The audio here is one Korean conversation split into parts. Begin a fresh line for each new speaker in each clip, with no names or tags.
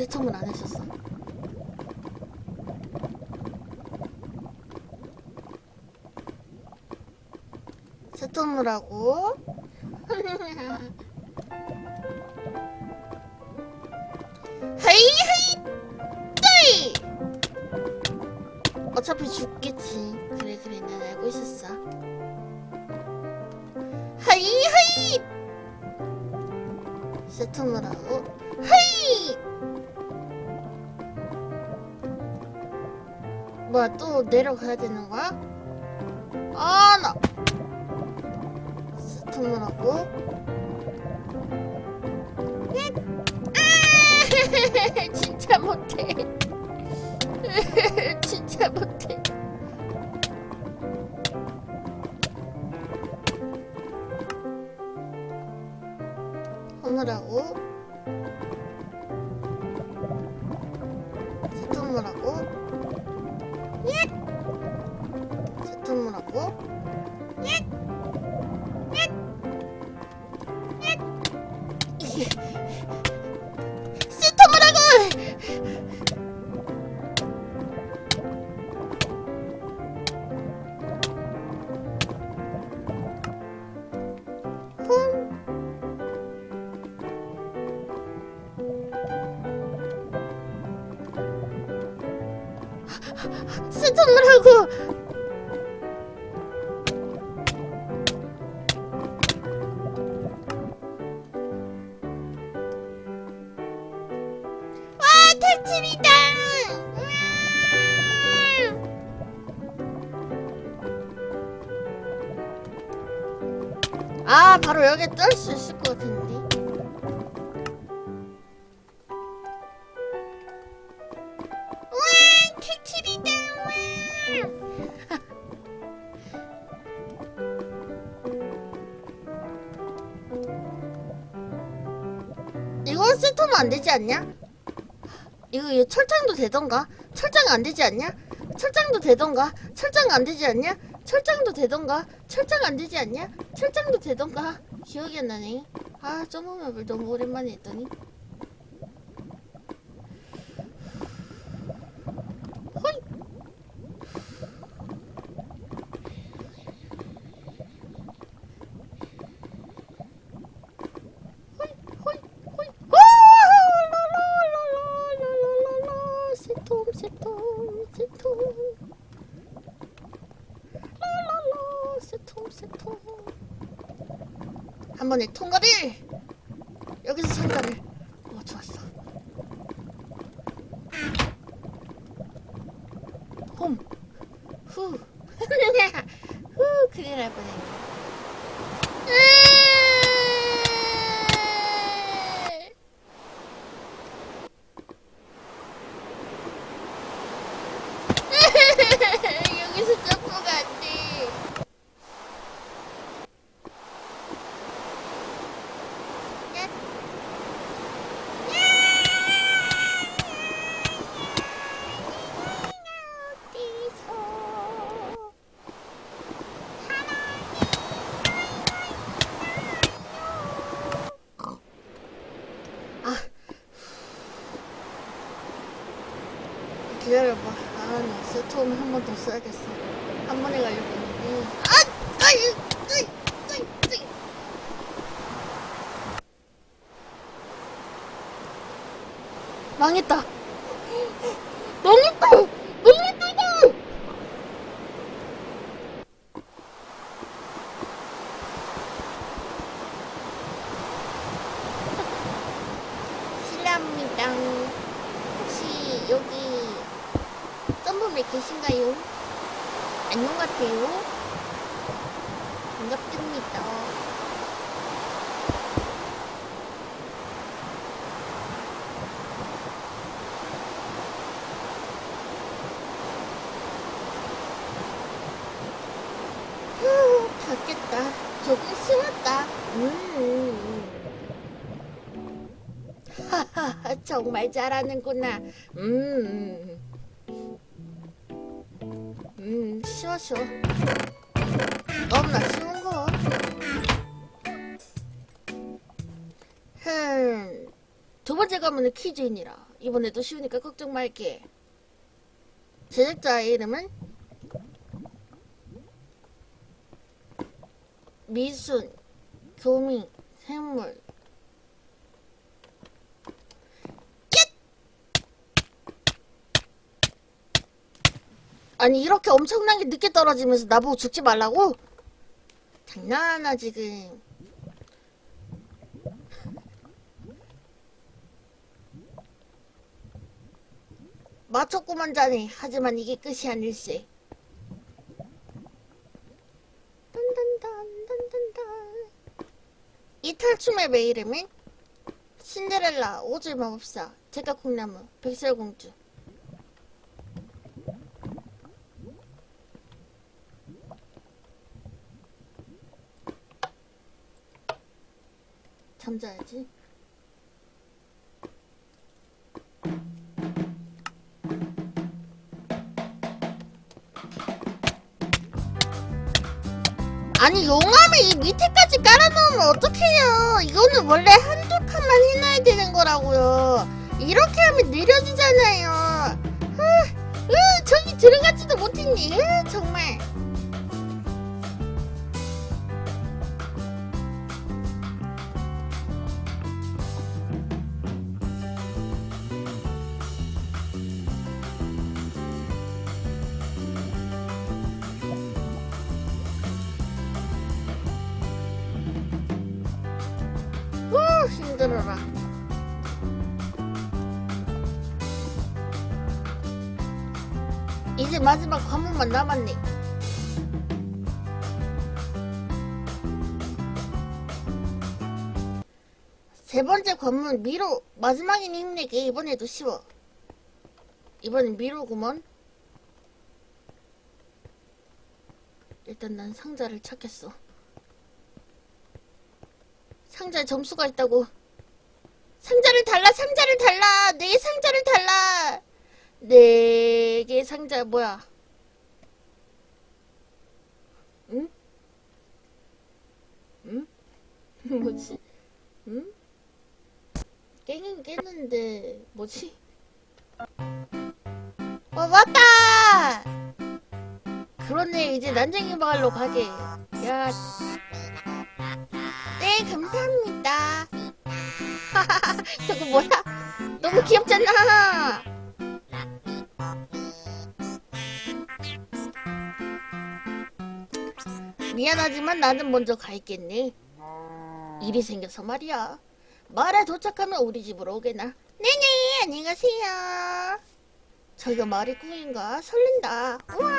어, 세청은 안 했었어. 세청을 하고. 헤이 헤이 뜨이! 어차피 죽겠지. 그래 그래 난 알고 있었어. 헤이 헤이! 세팅을 하고 뭐야 또 내려가야 되는 거야? 아나 세팅을 하고. 아! 진짜 못해. 진짜 못해. 세팅물하고 하고. 와 탈출이다! 아 바로 여기 뜰 수 있을 이거 세트면 안 되지 않냐? 이거, 이거 철장도 되던가? 철장 안 되지 않냐? 철장도 되던가? 철장 안 되지 않냐? 철장도 되던가? 철장 안 되지 않냐? 철장도 되던가? 기억이 안 나네. 아, 점프맵을 너무 오랜만에 했더니. 새통. 한 번에 통과를! 여기서 상가를. 어, 좋았어. 홈. 후. 후, 큰일 날 뻔했네. 으아! 여기서 점프가 안 돼. 야. 어디서 아. 기다려봐. 아, 나 세톰 써야겠어. 한 번에 가려고 했는데. 아! 아이! 망했다. 망했다! 망했다! 실례합니다. 혹시 여기 점프맨 계신가요? 안녕하세요. 반갑습니다. 후, 닿겠다. 조금 쉬웠다. 음. 하하하, 정말 잘하는구나. 음. 음, 쉬워, 쉬워. 너무나 쉬운 거. 흠. 두 번째 가문의 키주인이라 이번에도 쉬우니까 걱정 말게 제작자의 이름은 미순 교미 샘물 아니 이렇게 엄청나게 늦게 떨어지면서 나보고 죽지 말라고? 장난하나 지금. 맞췄구만 자네. 하지만 이게 끝이 아닐세 딴딴딴딴딴딴. 이 탈춤의 이름은? 신데렐라 오즈 마법사 제가 콩나무 백설공주 잠자야지. 아니 용암을 이 밑에까지 깔아놓으면 어떡해요? 이거는 원래 한두 칸만 해놔야 되는 거라고요. 이렇게 하면 느려지잖아요. 으, 으, 저기 들어가지도 못했니? 으, 정말 힘들어라. 이제 마지막 관문만 남았네. 세 번째 관문 미로 마지막이니 힘내게 이번에도 쉬워. 이번엔 미로구먼. 일단 난 상자를 찾겠어 상자에 점수가 있다고. 상자를 달라, 상자를 달라, 네 상자를 달라. 네 개 상자 뭐야? 응? 응? 뭐지? 응? 깨긴 깼는데 뭐지? 어 왔다! 그러네 이제 난쟁이 마을로 가게. 야. 네, 감사합니다. 저거 뭐야? 너무 귀엽잖아. 미안하지만 나는 먼저 가 있겠네. 일이 생겨서 말이야. 마을에 도착하면 우리 집으로 오게나. 네네, 안녕히 가세요. 저희가 마을의 꿈인가? 설렌다. 우와.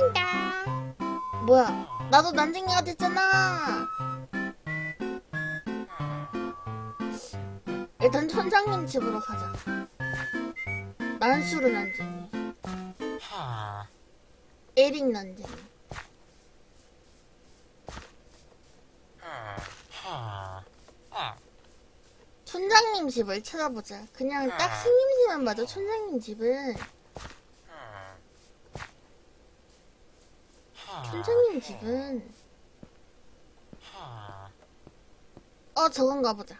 환영합니다. 뭐야? 나도 난쟁이가 됐잖아. 일단 천장님 집으로 가자. 난수르 난쟁이, 에릭 난쟁이. 촌장님 집을 찾아보자. 그냥 딱 생김새만 봐도 촌장님 집은 촌장님 집은 어 저건가 보자.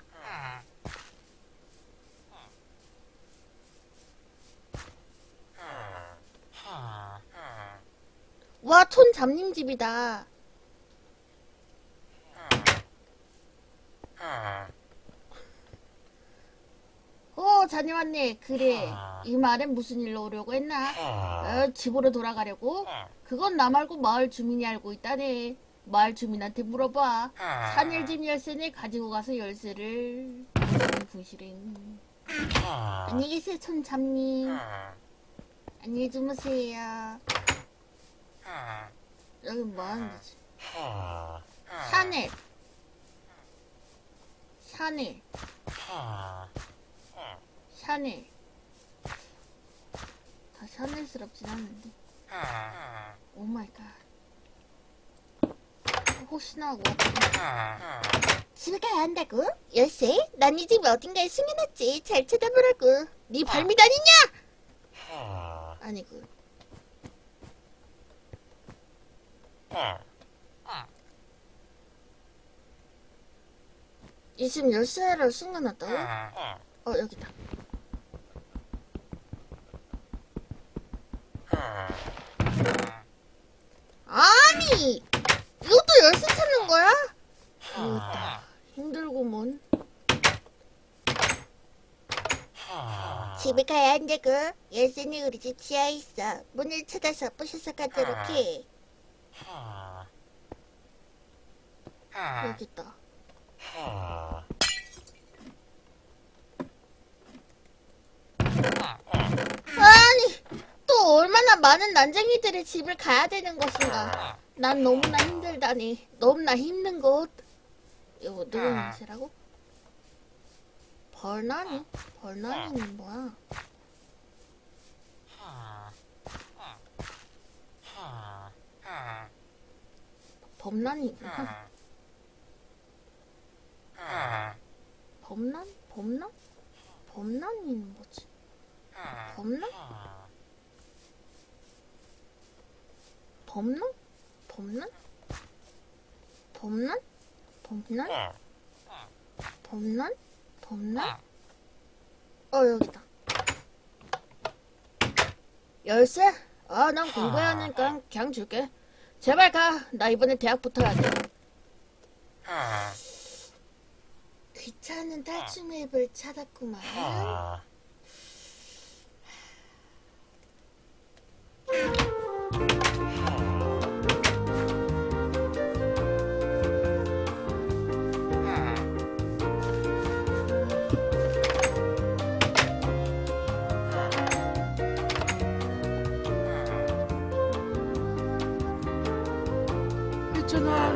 와 촌 잡님 집이다. 어 자네 왔네. 그래 이 말엔 무슨 일로 오려고 했나? 어, 집으로 돌아가려고? 그건 나 말고 마을 주민이 알고 있다네. 마을 주민한테 물어봐. 산일집 열쇠네 가지고 가서 열쇠를 부시랭. 안녕히 계세요 촌잡님. 안녕히 주무세요. 여기 뭐 하는 거지? 샤넬. 샤넬. 샤넬 다 샤넬스럽진 않은데 오마이갓 혹시나 하고 집에 가야 한다고? 열쇠? 난 이 집을 어딘가에 숨겨놨지 잘 찾아보라고 네 발밑 아니냐? 아니고 그. 이집 열쇠를 숨겨놨다고? 어 여기다 아니 이것도 열쇠 찾는 거야? 이거다 힘들구먼. 집에 가야 한다고. 열쇠는 우리 집 지하에 있어. 문을 찾아서 부셔서 가도록 해. 여기 있다. 아니 또 얼마나 많은 난쟁이들의 집을 가야 되는 것인가. 난 너무나 힘들다니. 너무나 힘든 곳. 이거 누구 냄새라고? 벌나니? 벌나니는 뭐야? 범란이구나. 범란? 범란? 범란이는 뭐지? 범란? 범란? 범란? 범란? 범란? 범란? 범란? 어 여기다. 열쇠? 아 난 공부해야 하니까 그냥 줄게. 제발 가. 나 이번에 대학 붙어야 돼. 귀찮은 탈출 맵을 찾았구만.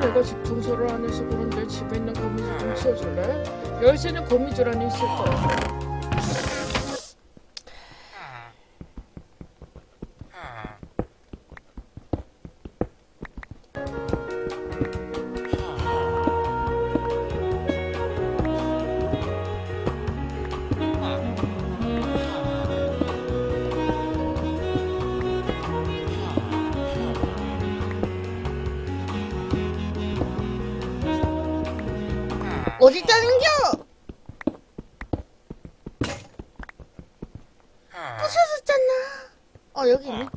내가 집 청소를 안 해서 그런데 집에 있는 거미줄 좀 치워줄래? 열쇠는 거미줄 안에 있을 거야
어디 있다는겨? 부셔졌잖아. 어 여기 있네.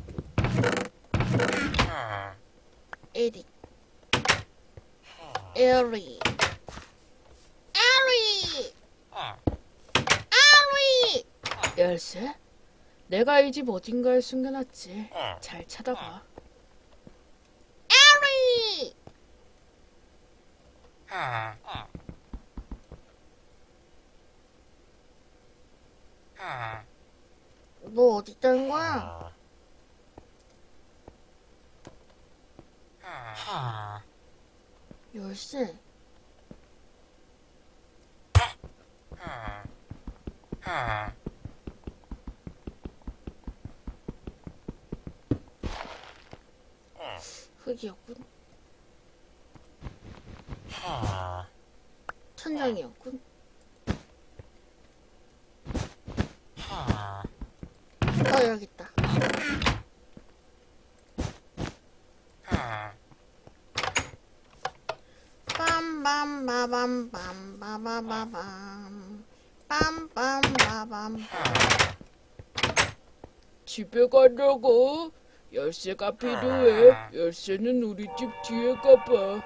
에릭. 에리. 에리. 에리.
열쇠? 내가 이 집 어딘가에 숨겨놨지 잘 찾아봐
에리. 너 어디 있다는 거야? 열쇠. 흙이었군. 천장이었군. 어 여기 있다. 빰빰바밤밤바바바밤. 빰빰바밤
집에 가려고. 열쇠가 필요해. 열쇠는 우리 집 뒤에 가봐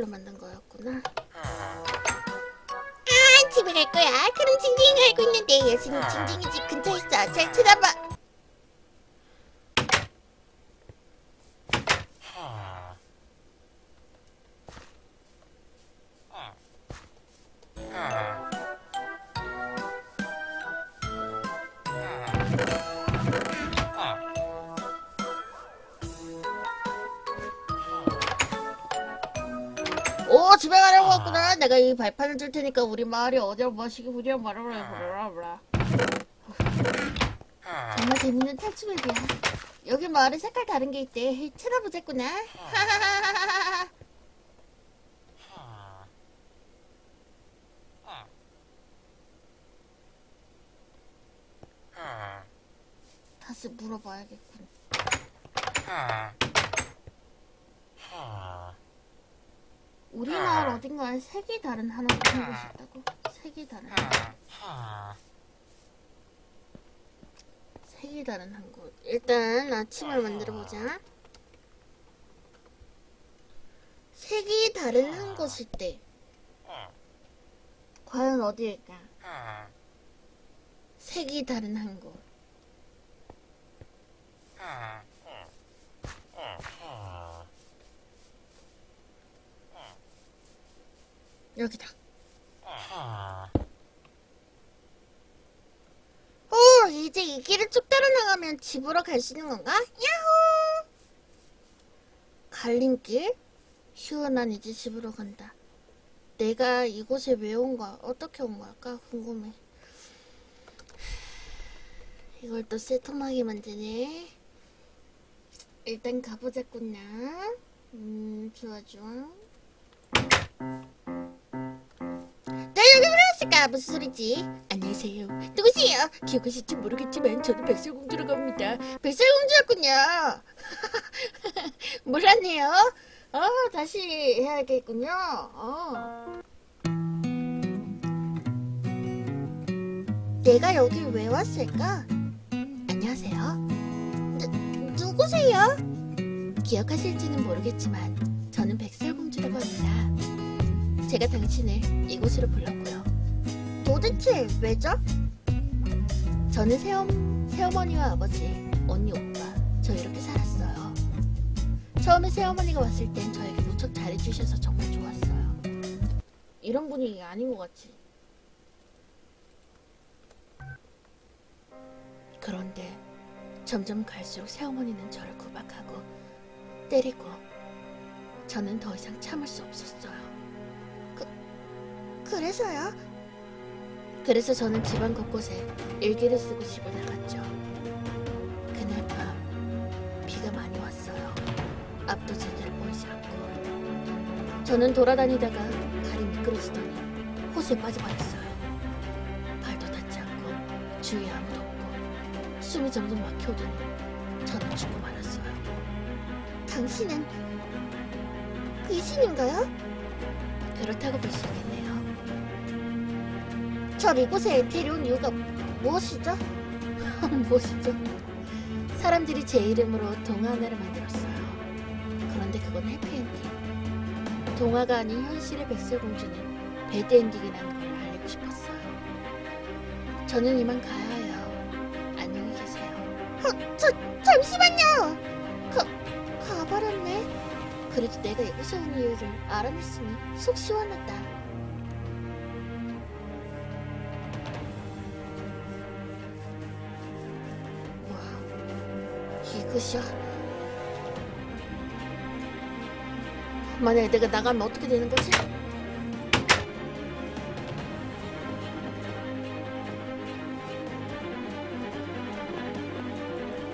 파인애플로 만든 거였구나. 아 집에 갈 거야. 그럼 징징이 알고 있는데 예수님 징징이 집 근처에 있어. 잘 찾아봐. 내가 이 발판을 줄 테니까 우리 마을이 어디로 마시기 우리야 말아라. 정말 재밌는 탈출맵이야. 여기 마을에 색깔 다른 게 있대. 찾아보자꾸나. 다시 물어봐야겠군. 우리 마을 어딘가에 색이 다른 하나가 있는 곳이 있다고? 색이 다른 하나. 색이 다른 한 곳. 일단 아침을 만들어 보자. 색이 다른 한 곳일 때 과연 어디일까? 색이 다른 한 곳. 여기다. 오, 이제 이 길을 쭉 따라 나가면 집으로 갈 수 있는 건가? 야호! 갈림길? 휴, 난 이제 집으로 간다. 내가 이곳에 왜 온 거야? 어떻게 온 걸까? 궁금해. 이걸 또 세통하게 만드네. 일단 가보자꾸나. 음, 좋아, 좋아. 들어왔을까? 무슨 소리지? 안녕하세요. 누구세요? 기억하실지 모르겠지만 저는 백설공주라고 합니다. 백설공주였군요. 몰랐네요. 어, 다시 해야겠군요. 어. 내가 여기 왜 왔을까? 안녕하세요. 누, 누구세요? 기억하실지는 모르겠지만 저는 백설공주라고 합니다. 제가 당신을 이곳으로 불렀고요. 도대체 왜죠? 저는 새엄, 새어머니와 아버지, 언니, 오빠, 저 이렇게 살았어요. 처음에 새어머니가 왔을 땐 저에게 무척 잘해주셔서 정말 좋았어요. 이런 분위기 아닌 것 같지? 그런데 점점 갈수록 새어머니는 저를 구박하고 때리고 저는 더 이상 참을 수 없었어요. 그래서요? 그래서 저는 집안 곳곳에 일기를 쓰고 집을 나갔죠. 그날 밤 비가 많이 왔어요. 앞도 제대로 보이지 않고 저는 돌아다니다가 발이 미끄러지더니 호수에 빠져버렸어요. 발도 닿지 않고 주위에 아무도 없고 숨이 점점 막혀오더니 저는 죽고 말았어요. 당신은 귀신인가요? 그렇다고 볼 수 있겠네요. 절 이곳에 데려온 이유가 무엇이죠? 무엇이죠? 사람들이 제 이름으로 동화 하나를 만들었어요. 그런데 그건 해피엔딩. 동화가 아닌 현실의 백설공주는 배드엔딩이라는 걸 알리고 싶었어요. 저는 이만 가야 해요. 안녕히 계세요. 어, 저, 잠시만요! 가, 가버렸네. 그래도 내가 이곳에 온 이유를 알아냈으니 속 시원하다. 것이야. 만약에 내가 나가면 어떻게 되는 거지?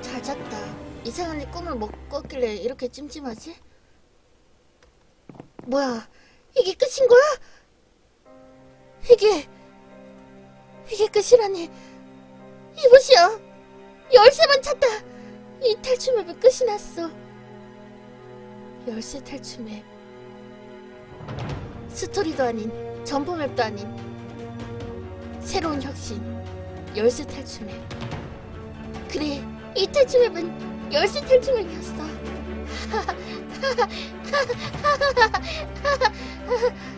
잘 잤다. 이상한 일 꿈을 못 꿨길래 이렇게 찜찜하지? 뭐야, 이게 끝인 거야? 이게, 이게 끝이라니. 이곳이야. 탈출맵이 끝이 났어. 열쇠 탈출맵. 스토리도 아닌, 점프맵도 아닌, 새로운 혁신. 열쇠 탈출맵. 그래, 이 탈출맵은 열쇠 탈출맵이었어.